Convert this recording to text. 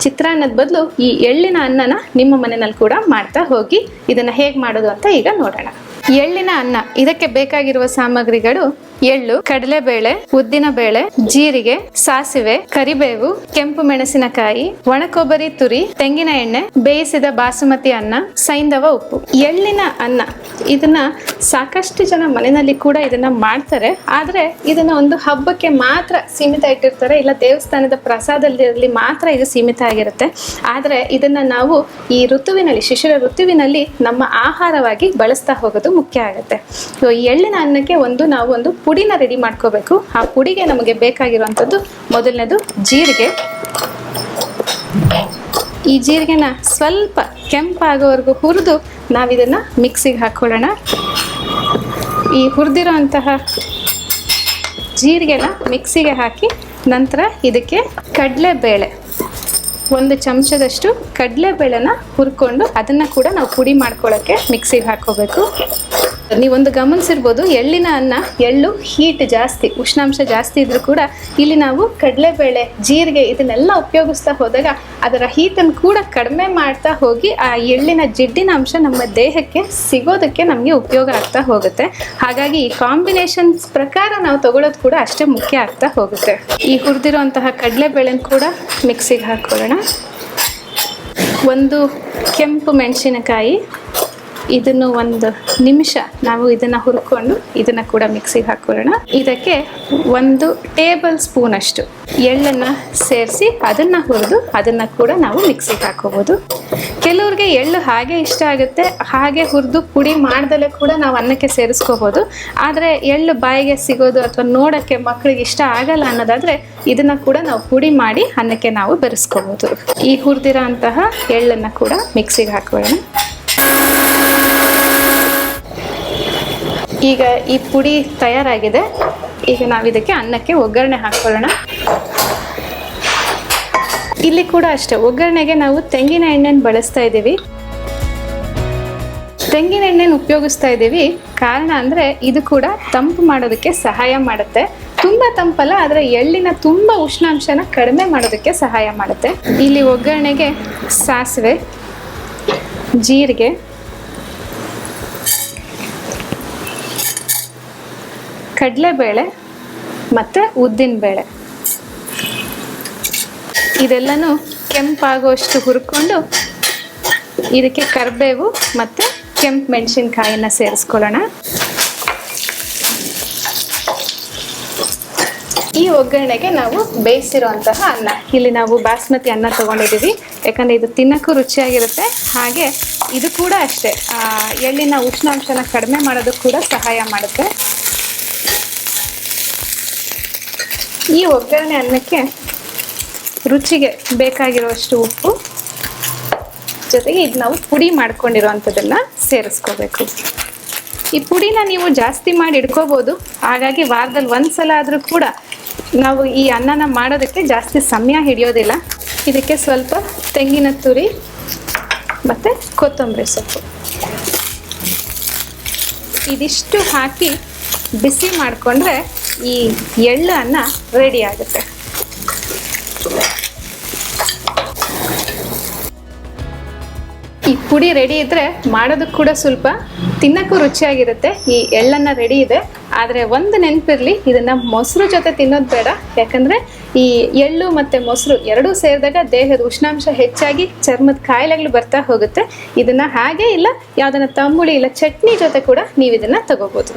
ಚಿತ್ರಾನ್ನದ ಬದಲು ಈ ಎಳ್ಳಿನ ಅನ್ನನ ನಿಮ್ಮ ಮನೆಯಲ್ಲಿ ಕೂಡ ಮಾಡ್ತಾ ಹೋಗಿ ಇದನ್ನ ಹೇಗೆ ಮಾಡೋದು ಅಂತ ಈಗ ನೋಡೋಣ. ಎಳ್ಳಿನ ಅನ್ನ ಇದಕ್ಕೆ ಬೇಕಾಗಿರುವ ಸಾಮಗ್ರಿಗಳು ಎಳ್ಳು, ಕಡಲೆಬೇಳೆ ಉದ್ದಿನ ಬೇಳೆ ಜೀರಿಗೆ, ಸಾಸಿವೆ, ಕರಿಬೇವು, ಕೆಂಪು ಮೆಣಸಿನಕಾಯಿ ಒಣ ಕೊಬ್ಬರಿ ತುರಿ, ತೆಂಗಿನ ಎಣ್ಣೆ, ಬೇಯಿಸಿದ ಬಾಸುಮತಿ ಅನ್ನ, ಸೈಂಧವ ಉಪ್ಪು. ಎಳ್ಳಿನ ಅನ್ನ, ಇದನ್ನ ಸಾಕಷ್ಟು ಜನ ಮನೆಯಲ್ಲಿ ಕೂಡ ಇದನ್ನ ಮಾಡ್ತಾರೆ. ಆದ್ರೆ ಇದನ್ನ ಒಂದು ಹಬ್ಬಕ್ಕೆ ಮಾತ್ರ ಸೀಮಿತ ಇಟ್ಟಿರ್ತಾರೆ. ಇಲ್ಲ ದೇವಸ್ಥಾನದ ಪ್ರಸಾದದಲ್ಲಿ ಮಾತ್ರ ಇದು ಸೀಮಿತ ಆಗಿರುತ್ತೆ. ಆದ್ರೆ ಇದನ್ನ ನಾವು ಈ ಋತುವಿನಲ್ಲಿ, ಶಿಶಿರ ಋತುವಿನಲ್ಲಿ ನಮ್ಮ ಆಹಾರವಾಗಿ ಬಳಸ್ತಾ ಹೋಗೋದು ಮುಖ್ಯ ಆಗುತ್ತೆ. ಎಳ್ಳಿನ ಅನ್ನಕ್ಕೆ ಒಂದು ನಾವು ಒಂದು ಪುಡಿನ ರೆಡಿ ಮಾಡ್ಕೋಬೇಕು. ಆ ಪುಡಿಗೆ ನಮಗೆ ಬೇಕಾಗಿರುವಂಥದ್ದು ಮೊದಲನೇದು ಜೀರಿಗೆ. ಈ ಜೀರಿಗೆನ ಸ್ವಲ್ಪ ಕೆಂಪಾಗೋವರೆಗೂ ಹುರಿದು ನಾವಿದನ್ನು ಮಿಕ್ಸಿಗೆ ಹಾಕ್ಕೊಳ್ಳೋಣ ಈ ಹುರಿದಿರೋ ಅಂತಹ ಜೀರಿಗೆನ ಮಿಕ್ಸಿಗೆ ಹಾಕಿ ನಂತರ ಇದಕ್ಕೆ ಕಡಲೆಬೇಳೆ. ಒಂದು ಚಮಚದಷ್ಟು ಕಡಲೆಬೇಳೆನ ಹುರ್ಕೊಂಡು ಅದನ್ನು ಕೂಡ ನಾವು ಪುಡಿ ಮಾಡ್ಕೊಳ್ಳೋಕ್ಕೆ ಮಿಕ್ಸಿಗೆ ಹಾಕೋಬೇಕು. ನೀವೊಂದು ಗಮನಿಸಿರ್ಬೋದು, ಎಳ್ಳಿನ ಅನ್ನ, ಎಳ್ಳು, ಹೀಟ್ ಜಾಸ್ತಿ, ಉಷ್ಣಾಂಶ ಜಾಸ್ತಿ ಇದ್ರೂ ಕೂಡ ಇಲ್ಲಿ ನಾವು ಕಡಲೆಬೇಳೆ, ಜೀರಿಗೆ ಇದನ್ನೆಲ್ಲ ಉಪಯೋಗಿಸ್ತಾ ಹೋದಾಗ ಅದರ ಹೀಟನ್ನು ಕೂಡ ಕಡಿಮೆ ಮಾಡ್ತಾ ಹೋಗಿ ಆ ಎಳ್ಳಿನ ಜಿಡ್ಡಿನ ಅಂಶ ನಮ್ಮ ದೇಹಕ್ಕೆ ಸಿಗೋದಕ್ಕೆ ನಮಗೆ ಉಪಯೋಗ ಆಗ್ತಾ ಹೋಗುತ್ತೆ. ಹಾಗಾಗಿ ಈ ಕಾಂಬಿನೇಷನ್ಸ್ ಪ್ರಕಾರ ನಾವು ತಗೊಳ್ಳೋದು ಕೂಡ ಅಷ್ಟೇ ಮುಖ್ಯ ಆಗ್ತಾ ಹೋಗುತ್ತೆ. ಈ ಹುರಿದಿರುವಂತಹ ಕಡಲೆಬೇಳೆನ ಕೂಡ ಮಿಕ್ಸಿಗೆ ಹಾಕೊಳ್ಳೋಣ. ಒಂದು ಕೆಂಪು ಮೆಣಸಿನಕಾಯಿ ಇದನ್ನು ಒಂದು ನಿಮಿಷ ನಾವು ಇದನ್ನ ಹುರ್ಕೊಂಡು ಇದನ್ನ ಕೂಡ ಮಿಕ್ಸಿಗೆ ಹಾಕೊಳ್ಳೋಣ ಇದಕ್ಕೆ ಒಂದು ಟೇಬಲ್ ಸ್ಪೂನ್ ಅಷ್ಟು ಎಳ್ಳನ್ನ ಸೇರಿಸಿ ಅದನ್ನ ಹುರಿದು ಅದನ್ನ ಕೂಡ ನಾವು ಮಿಕ್ಸಿಗೆ ಹಾಕೋಬಹುದು ಕೆಲವ್ರಿಗೆ ಎಳ್ಳು ಹಾಗೆ ಇಷ್ಟ ಆಗುತ್ತೆ, ಹಾಗೆ ಹುರಿದು ಪುಡಿ ಮಾಡ್ದಲೇ ಕೂಡ ನಾವು ಅನ್ನಕ್ಕೆ ಸೇರಿಸ್ಕೋಬೋದು. ಆದರೆ ಎಳ್ಳು ಬಾಯಿಗೆ ಸಿಗೋದು ಅಥವಾ ನೋಡೋಕ್ಕೆ ಮಕ್ಕಳಿಗೆ ಇಷ್ಟ ಆಗಲ್ಲ ಅನ್ನೋದಾದ್ರೆ ಇದನ್ನ ಕೂಡ ನಾವು ಪುಡಿ ಮಾಡಿ ಅನ್ನಕ್ಕೆ ನಾವು ಬೆರೆಸ್ಕೋಬೋದು. ಈ ಹುರಿದಿರೋ ಅಂತಹ ಎಳ್ಳನ್ನ ಕೂಡ ಮಿಕ್ಸಿಗೆ ಹಾಕೊಳ್ಳೋಣ ಈಗ ಈ ಪುಡಿ ತಯಾರಾಗಿದೆ. ಈಗ ನಾವು ಇದಕ್ಕೆ ಅನ್ನಕ್ಕೆ ಒಗ್ಗರಣೆ ಹಾಕ್ಕೊಳ್ಳೋಣ ಇಲ್ಲಿ ಕೂಡ ಅಷ್ಟೇ, ಒಗ್ಗರಣೆಗೆ ನಾವು ತೆಂಗಿನ ಎಣ್ಣೆನ ಬಳಸ್ತಾ ಇದ್ದೀವಿ. ತೆಂಗಿನ ಎಣ್ಣೆನ ಉಪಯೋಗಿಸ್ತಾ ಇದ್ದೀವಿ. ಕಾರಣ ಅಂದರೆ ಇದು ಕೂಡ ತಂಪು ಮಾಡೋದಕ್ಕೆ ಸಹಾಯ ಮಾಡುತ್ತೆ. ತುಂಬ ತಂಪಲ್ಲ, ಆದರೆ ಎಳ್ಳಿನ ತುಂಬ ಉಷ್ಣಾಂಶನ ಕಡಿಮೆ ಮಾಡೋದಕ್ಕೆ ಸಹಾಯ ಮಾಡುತ್ತೆ. ಇಲ್ಲಿ ಒಗ್ಗರಣೆಗೆ ಸಾಸಿವೆ, ಜೀರಿಗೆ ಕಡಲೆಬೇಳೆ ಮತ್ತು ಉದ್ದಿನಬೇಳೆ ಇದೆಲ್ಲನೂ ಕೆಂಪಾಗುವಷ್ಟು ಹುರ್ಕೊಂಡು ಇದಕ್ಕೆ ಕರಿಬೇವು ಮತ್ತು ಕೆಂಪು ಮೆಣಸಿನ್ಕಾಯಿನ ಸೇರಿಸ್ಕೊಳ್ಳೋಣ. ಈ ಒಗ್ಗರಣೆಗೆ ನಾವು ಬೇಯಿಸಿರುವಂತಹ ಅನ್ನ. ಇಲ್ಲಿ ನಾವು ಬಾಸ್ಮತಿ ಅನ್ನ ತಗೊಂಡಿದ್ದೀವಿ. ಯಾಕಂದರೆ ಇದು ತಿನ್ನೋಕ್ಕೂ ರುಚಿಯಾಗಿರುತ್ತೆ. ಹಾಗೆ ಇದು ಕೂಡ ಅಷ್ಟೇ. ಎಳ್ಳಿನ ಉಷ್ಣಾಂಶನ ಕಡಿಮೆ ಮಾಡೋದಕ್ಕೆ ಕೂಡ ಸಹಾಯ ಮಾಡುತ್ತೆ. ಈ ಒಗ್ಗರಣೆ ಅನ್ನಕ್ಕೆ ರುಚಿಗೆ ಬೇಕಾಗಿರುವಷ್ಟು ಉಪ್ಪು. ಜೊತೆಗೆ ಇದು ನಾವು ಪುಡಿ ಮಾಡ್ಕೊಂಡಿರೋವಂಥದ್ದನ್ನು ಸೇರಿಸ್ಕೋಬೇಕು. ಈ ಪುಡಿನ ನೀವು ಜಾಸ್ತಿ ಮಾಡಿ ಇಟ್ಕೋಬೋದು. ಹಾಗಾಗಿ ವಾರದಲ್ಲಿ ಒಂದು ಸಲ ಆದರೂ ಕೂಡ ನಾವು ಈ ಅನ್ನನ ಮಾಡೋದಕ್ಕೆ ಜಾಸ್ತಿ ಸಮಯ ಹಿಡಿಯೋದಿಲ್ಲ. ಇದಕ್ಕೆ ಸ್ವಲ್ಪ ತೆಂಗಿನ ತುರಿ ಮತ್ತು ಕೊತ್ತಂಬರಿ ಸೊಪ್ಪು. ಇದಿಷ್ಟು ಹಾಕಿ ಬಿಸಿ ಮಾಡಿಕೊಂಡ್ರೆ ಈ ಎಳ್ಳು ಅನ್ನ ರೆಡಿ ಆಗುತ್ತೆ. ಈ ಪುಡಿ ರೆಡಿ ಇದ್ರೆ ಮಾಡೋದಕ್ಕೆ ಕೂಡ ಸ್ವಲ್ಪ ತಿನ್ನಕ್ಕೂ ರುಚಿಯಾಗಿರುತ್ತೆ. ಈ ಎಳ್ಳನ್ನ ರೆಡಿ ಇದೆ. ಆದರೆ ಒಂದು ನೆನಪಿರ್ಲಿ, ಇದನ್ನ ಮೊಸರು ಜೊತೆ ತಿನ್ನೋದು ಬೇಡ. ಯಾಕಂದ್ರೆ ಈ ಎಳ್ಳು ಮತ್ತೆ ಮೊಸರು ಎರಡೂ ಸೇರಿದಾಗ ದೇಹದ ಉಷ್ಣಾಂಶ ಹೆಚ್ಚಾಗಿ ಚರ್ಮದ ಕಾಯಿಲೆಗಳು ಬರ್ತಾ ಹೋಗುತ್ತೆ. ಇದನ್ನ ಹಾಗೆ ಇಲ್ಲ, ಯಾವ್ದನ್ನ ತಂಬುಳಿ ಇಲ್ಲ ಚಟ್ನಿ ಜೊತೆ ಕೂಡ ನೀವು ಇದನ್ನ ತಗೋಬಹುದು